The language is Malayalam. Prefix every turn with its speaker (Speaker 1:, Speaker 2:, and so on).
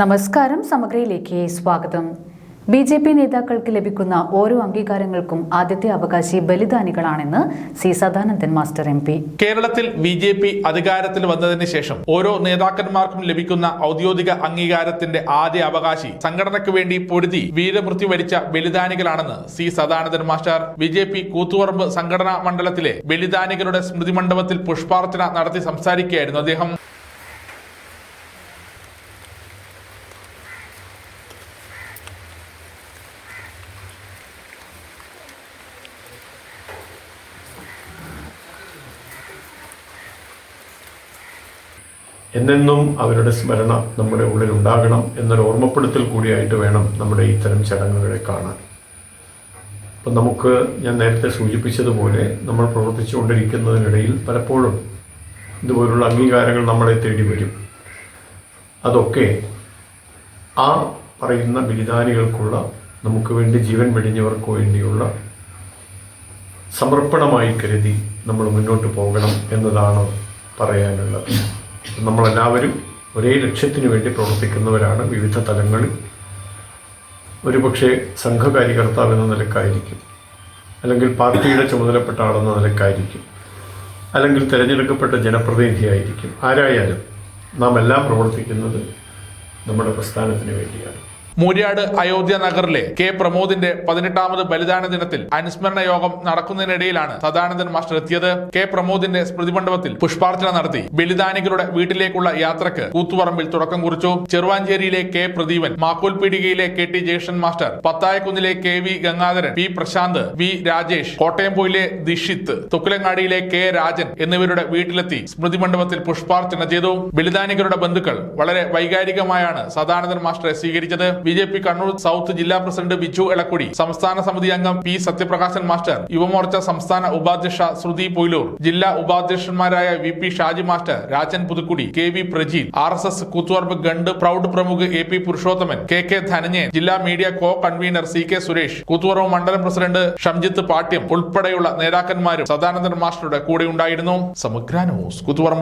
Speaker 1: നമസ്കാരം സമഗ്രയിലേക്ക് സ്വാഗതം. ബി ജെ പി നേതാക്കൾക്ക് ലഭിക്കുന്ന ഓരോ അംഗീകാരങ്ങൾക്കും ആദ്യത്തെ അവകാശി ബലിദാനികളാണെന്ന് C Sadanandan master M P.
Speaker 2: കേരളത്തിൽ ബി ജെ പി അധികാരത്തിൽ വന്നതിന് ശേഷം ഓരോ നേതാക്കന്മാർക്കും ലഭിക്കുന്ന ഔദ്യോഗിക അംഗീകാരത്തിന്റെ ആദ്യ അവകാശി സംഘടനയ്ക്ക് വേണ്ടി പൊരുതി വീരമൃത്യു വരിച്ച ബലിദാനികളാണെന്ന് C Sadanandan master. B J P Koothuparamba സംഘടനാ മണ്ഡലത്തിലെ ബലിദാനികളുടെ സ്മൃതി മണ്ഡപത്തിൽ പുഷ്പാർച്ചന നടത്തി സംസാരിക്കുകയായിരുന്നു അദ്ദേഹം.
Speaker 3: എന്നെന്നും അവരുടെ സ്മരണ നമ്മുടെ ഉള്ളിൽ ഉണ്ടാകണം എന്നൊരു ഓർമ്മപ്പെടുത്തൽ കൂടിയായിട്ട് വേണം നമ്മുടെ ഇത്തരം ചടങ്ങുകളെ കാണാൻ. അപ്പം നമുക്ക് ഞാൻ നേരത്തെ സൂചിപ്പിച്ചതുപോലെ നമ്മൾ പ്രവർത്തിച്ചുകൊണ്ടിരിക്കുന്നതിനിടയിൽ പലപ്പോഴും ഇതുപോലുള്ള അംഗീകാരങ്ങൾ നമ്മളെ തേടി വരും. അതൊക്കെ ആ പറയുന്ന ബലിദാനികൾക്കുള്ള നമുക്ക് വേണ്ടി ജീവൻ വെടിഞ്ഞവർക്ക് വേണ്ടിയുള്ള സമർപ്പണമായി കരുതി നമ്മൾ മുന്നോട്ട് പോകണം എന്നതാണ് പറയാനുള്ളത്. നമ്മളെല്ലാവരും ഒരേ ലക്ഷ്യത്തിനു വേണ്ടി പ്രവർത്തിക്കുന്നവരാണ് വിവിധ തലങ്ങളിൽ. ഒരുപക്ഷെ സംഘകാര്യകർത്താവ് എന്ന നിലക്കായിരിക്കും. അല്ലെങ്കിൽ പാർട്ടിയുടെ ചുമതലപ്പെട്ട ആളെന്ന നിലക്കായിരിക്കും. അല്ലെങ്കിൽ തിരഞ്ഞെടുക്കപ്പെട്ട ജനപ്രതിനിധിയായിരിക്കും. ആരായാലും നാം എല്ലാം പ്രവർത്തിക്കുന്നത് നമ്മുടെ പ്രസ്ഥാനത്തിന് വേണ്ടിയാണ്.
Speaker 2: മൂര്യാട് അയോധ്യ നഗറിലെ കെ പ്രമോദിന്റെ പതിനെട്ടാമത് ബലിദാന ദിനത്തിൽ അനുസ്മരണ യോഗം നടക്കുന്നതിനിടയിലാണ് സദാനന്ദൻ മാസ്റ്റർ എത്തിയത്. കെ പ്രമോദിന്റെ സ്മൃതി മണ്ഡപത്തിൽ പുഷ്പാർച്ചന നടത്തി ബലിദാനികളുടെ വീട്ടിലേക്കുള്ള യാത്രയ്ക്ക് കൂത്തുപറമ്പിൽ തുടക്കം കുറിച്ചു. ചെറുവാഞ്ചേരിയിലെ കെ പ്രദീപൻ മാക്കൂൽ പീടികയിലെ K T Jeshan master പത്തായക്കുന്നിലെ K V Gangadharan P Prashanth V Rajesh കോട്ടയംപോയിലെ Dishith തുക്കുലങ്ങാടിയിലെ കെ രാജൻ എന്നിവരുടെ വീട്ടിലെത്തി സ്മൃതി മണ്ഡപത്തിൽ പുഷ്പാർച്ചന ചെയ്തു. ബലിദാനികളുടെ ബന്ധുക്കൾ വളരെ വൈകാരികമായാണ് സദാനന്ദൻ മാസ്റ്ററെ സ്വീകരിച്ചത്. B J P Kannur south ജില്ലാ പ്രസിഡന്റ് ബിജു എളക്കുടി സംസ്ഥാന സമിതി അംഗം പി സത്യപ്രകാശൻ മാസ്റ്റർ യുവമോർച്ച സംസ്ഥാന ഉപാധ്യക്ഷ ശ്രുതി പൊയിലൂർ ജില്ലാ ഉപാധ്യക്ഷന്മാരായ V P Shaji master Rajan Puthukkudi K V Prajeel R S S Koothuparamba ഗണ്ട് പ്രൗഢ് പ്രമുഖ് A P Purushothaman K K Dhananjayan ജില്ലാ media co convener C K Suresh Koothuparamba മണ്ഡലം പ്രസിഡന്റ് ഷംജിത്ത് പാട്യം ഉൾപ്പെടെയുള്ള നേതാക്കന്മാരും സദാനന്ദൻ മാസ്റ്ററുടെ കൂടെ ഉണ്ടായിരുന്നു. സമഗ്ര ന്യൂസ് കൂത്തുപറമ്പ്.